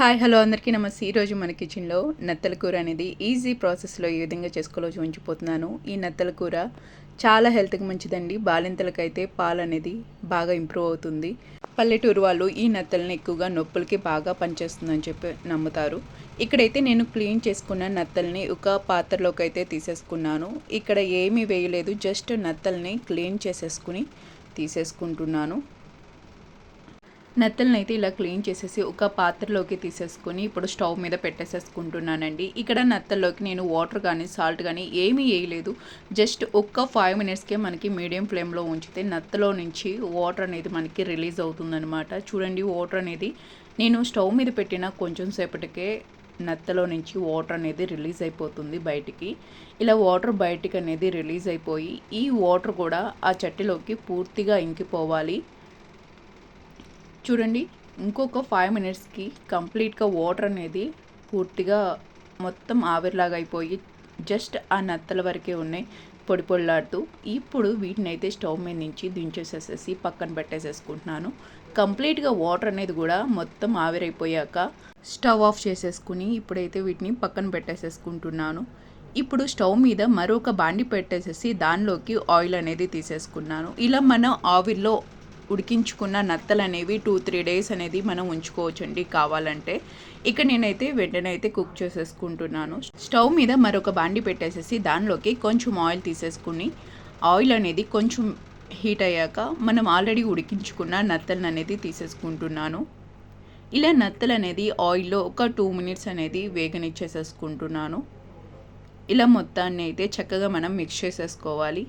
Hi hello అందరికీ నమస్తే. ఈరోజు మన కిచెన్లో నత్తల కూర అనేది ఈజీ ప్రాసెస్లో ఏ విధంగా చేసుకోవాలో చూపించిపోతున్నాను ఈ నత్తల కూర చాలా హెల్త్కి మంచిదండి. బాలింతలకైతే పాలు అనేది బాగా ఇంప్రూవ్ అవుతుంది. పల్లెటూరు వాళ్ళు ఈ నత్తల్ని ఎక్కువగా నొప్పులకి బాగా పనిచేస్తుందని చెప్పి నమ్ముతారు. ఇక్కడైతే నేను క్లీన్ చేసుకున్న నత్తల్ని ఒక పాత్రలోకి అయితే తీసేసుకున్నాను. ఇక్కడ ఏమీ వేయలేదు జస్ట్ నత్తల్ని క్లీన్ చేసేసుకుని తీసేసుకుంటున్నాను. నెత్తలను అయితే ఇలా క్లీన్ చేసేసి ఒక పాత్రలోకి తీసేసుకొని ఇప్పుడు స్టవ్ మీద పెట్టేసేసుకుంటున్నానండి. ఇక్కడ నెత్తల్లోకి నేను వాటర్ కానీ సాల్ట్ కానీ ఏమీ వేయలేదు. జస్ట్ ఒక్క ఫైవ్ మినిట్స్కే మనకి మీడియం ఫ్లేమ్లో ఉంచితే నెత్తలో నుంచి వాటర్ అనేది మనకి రిలీజ్ అవుతుందనమాట చూడండి వాటర్ అనేది నేను స్టవ్ మీద పెట్టిన కొంచెం సేపటికే నెత్తలో నుంచి వాటర్ అనేది రిలీజ్ అయిపోతుంది బయటికి. ఇలా వాటర్ బయటికి అనేది రిలీజ్ అయిపోయి ఈ వాటర్ కూడా ఆ చట్టిలోకి పూర్తిగా ఇంకిపోవాలి. చూడండి ఇంకొక ఫైవ్ మినిట్స్కి కంప్లీట్గా వాటర్ అనేది పూర్తిగా మొత్తం ఆవిరిలాగా అయిపోయి జస్ట్ ఆ నత్తల వరకే ఉన్నాయి పొడి పొడిలాడుతూ. ఇప్పుడు వీటిని అయితే స్టవ్ మీద నుంచి దించేసేసేసి పక్కన పెట్టేసేసుకుంటున్నాను. కంప్లీట్గా వాటర్ అనేది కూడా మొత్తం ఆవిరైపోయాక స్టవ్ ఆఫ్ చేసేసుకుని ఇప్పుడైతే వీటిని పక్కన పెట్టేసేసుకుంటున్నాను. ఇప్పుడు స్టవ్ మీద మరొక బాండి పెట్టేసేసి దానిలోకి ఆయిల్ అనేది తీసేసుకున్నాను. ఇలా మనం ఆవిరిలో ఉడికించుకున్న నత్తలు అనేవి టూ త్రీ డేస్ అనేది మనం ఉంచుకోవచ్చండి కావాలంటే. ఇక నేనైతే వెంటనే అయితే కుక్ చేసేసుకుంటున్నాను. స్టవ్ మీద మరొక బాండి పెట్టేసేసి దానిలోకి కొంచెం ఆయిల్ తీసేసుకుని ఆయిల్ అనేది కొంచెం హీట్ అయ్యాక మనం ఆల్రెడీ ఉడికించుకున్న నత్తలను అనేది తీసేసుకుంటున్నాను. ఇలా నత్తలు అనేది ఆయిల్లో ఒక టూ మినిట్స్ అనేది వేగనిచ్చేసేసుకుంటున్నాను. ఇలా మొత్తాన్ని అయితే చక్కగా మనం మిక్స్ చేసేసుకోవాలి.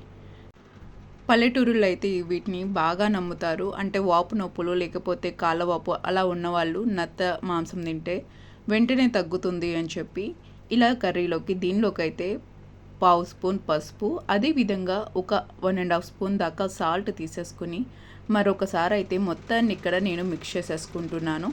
పల్లెటూరులో అయితే వీటిని బాగా నమ్ముతారు. అంటే వాపు నొప్పులు లేకపోతే కాళ్ళ వాపు అలా ఉన్నవాళ్ళు నత్త మాంసం తింటే వెంటనే తగ్గుతుంది అని చెప్పి ఇలా కర్రీలోకి దీనిలోకి అయితే పావు స్పూన్ పసుపు అదేవిధంగా ఒక వన్ అండ్ హాఫ్ స్పూన్ దాకా సాల్ట్ తీసేసుకుని మరొకసారి అయితే మొత్తాన్ని ఇక్కడ నేను మిక్స్ చేసేసుకుంటున్నాను.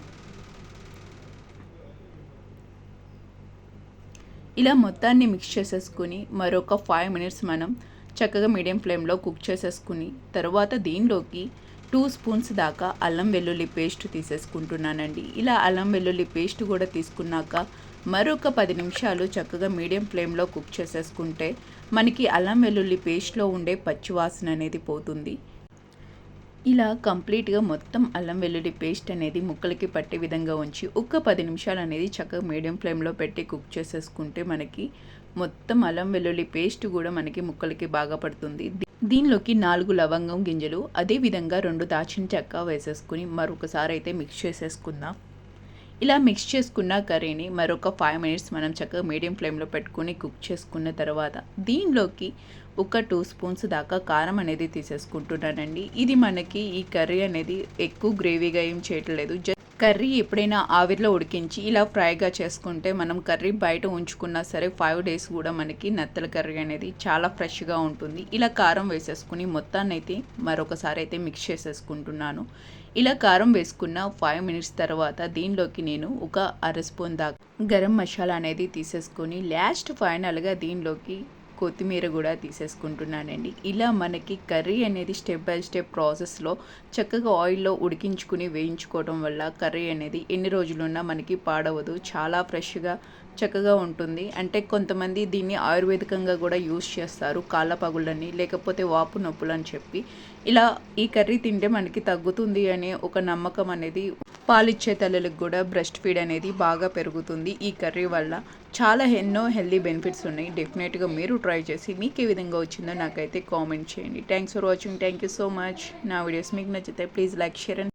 ఇలా మొత్తాన్ని మిక్స్ చేసేసుకుని మరొక ఫైవ్ మినిట్స్ మనం చక్కగా మీడియం ఫ్లేమ్లో కుక్ చేసేసుకుని తర్వాత దీనిలోకి టూ స్పూన్స్ దాకా అల్లం వెల్లుల్లి పేస్ట్ తీసేసుకుంటున్నానండి. ఇలా అల్లం వెల్లుల్లి పేస్ట్ కూడా తీసుకున్నాక మరొక పది నిమిషాలు చక్కగా మీడియం ఫ్లేమ్లో కుక్ చేసేసుకుంటే మనకి అల్లం వెల్లుల్లి పేస్ట్లో ఉండే పచ్చివాసన అనేది పోతుంది. ఇలా కంప్లీట్గా మొత్తం అల్లం వెల్లుల్లి పేస్ట్ అనేది ముక్కలకి పట్టే విధంగా ఉంచి ఒక్క పది నిమిషాలు అనేది చక్కగా మీడియం ఫ్లేమ్లో పెట్టి కుక్ చేసేసుకుంటే మనకి మొత్తం అల్లం వెల్లుల్లి పేస్ట్ కూడా మనకి ముక్కలకి బాగా పడుతుంది. దీనిలోకి నాలుగు లవంగం గింజలు అదేవిధంగా రెండు దాచిన చెక్క వేసేసుకుని మరొకసారి అయితే మిక్స్ చేసేసుకుందాం. ఇలా మిక్స్ చేసుకున్న కర్రీని మరొక ఫైవ్ మినిట్స్ మనం చక్కగా మీడియం ఫ్లేమ్లో పెట్టుకుని కుక్ చేసుకున్న తర్వాత దీనిలోకి ఒక టూ స్పూన్స్ దాకా కారం అనేది తీసేసుకుంటున్నానండి. ఇది మనకి ఈ కర్రీ అనేది ఎక్కువ గ్రేవీగా ఏం చేయట్లేదు. కర్రీ ఎప్పుడైనా ఆవిరిలో ఉడికించి ఇలా ఫ్రైగా చేసుకుంటే మనం కర్రీ బయట ఉంచుకున్నా సరే ఫైవ్ డేస్ కూడా మనకి నత్తల కర్రీ అనేది చాలా ఫ్రెష్గా ఉంటుంది. ఇలా కారం వేసేసుకుని మొత్తాన్ని అయితే మరొకసారి అయితే మిక్స్ చేసేసుకుంటున్నాను. ఇలా కారం వేసుకున్న ఫైవ్ మినిట్స్ తర్వాత దీనిలోకి నేను ఒక అర స్పూన్ దాకా గరం మసాలా అనేది తీసేసుకొని లాస్ట్ ఫైనల్గా దీనిలోకి కొత్తిమీర కూడా తీసేసుకుంటున్నానండి. ఇలా మనకి కర్రీ అనేది స్టెప్ బై స్టెప్ ప్రాసెస్లో చక్కగా ఆయిల్లో ఉడికించుకుని వేయించుకోవడం వల్ల కర్రీ అనేది ఎన్ని రోజులున్నా మనకి పాడవదు. చాలా ఫ్రెష్గా చక్కగా ఉంటుంది. అంటే కొంతమంది దీన్ని ఆయుర్వేదికంగా కూడా యూస్ చేస్తారు. కాళ్ళ పగుళ్ళని లేకపోతే వాపు నొప్పులు అని చెప్పి. ఇలా ఈ కర్రీ తింటే మనకి తగ్గుతుంది అనే ఒక నమ్మకం అనేది పాలిచ్చే తల్లులకు కూడా బ్రెస్ట్ ఫీడ్ అనేది బాగా పెరుగుతుంది. ఈ కర్రీ వల్ల చాలా ఎన్నో హెల్దీ బెనిఫిట్స్ ఉన్నాయి. డెఫినెట్గా మీరు ట్రై చేసి మీకు ఏ విధంగా వచ్చిందో నాకైతే కామెంట్ చేయండి. Thanks for watching thank you so much నా వీడియోస్ మీకు నచ్చితే ప్లీజ్ లైక్ షేర్ అండ్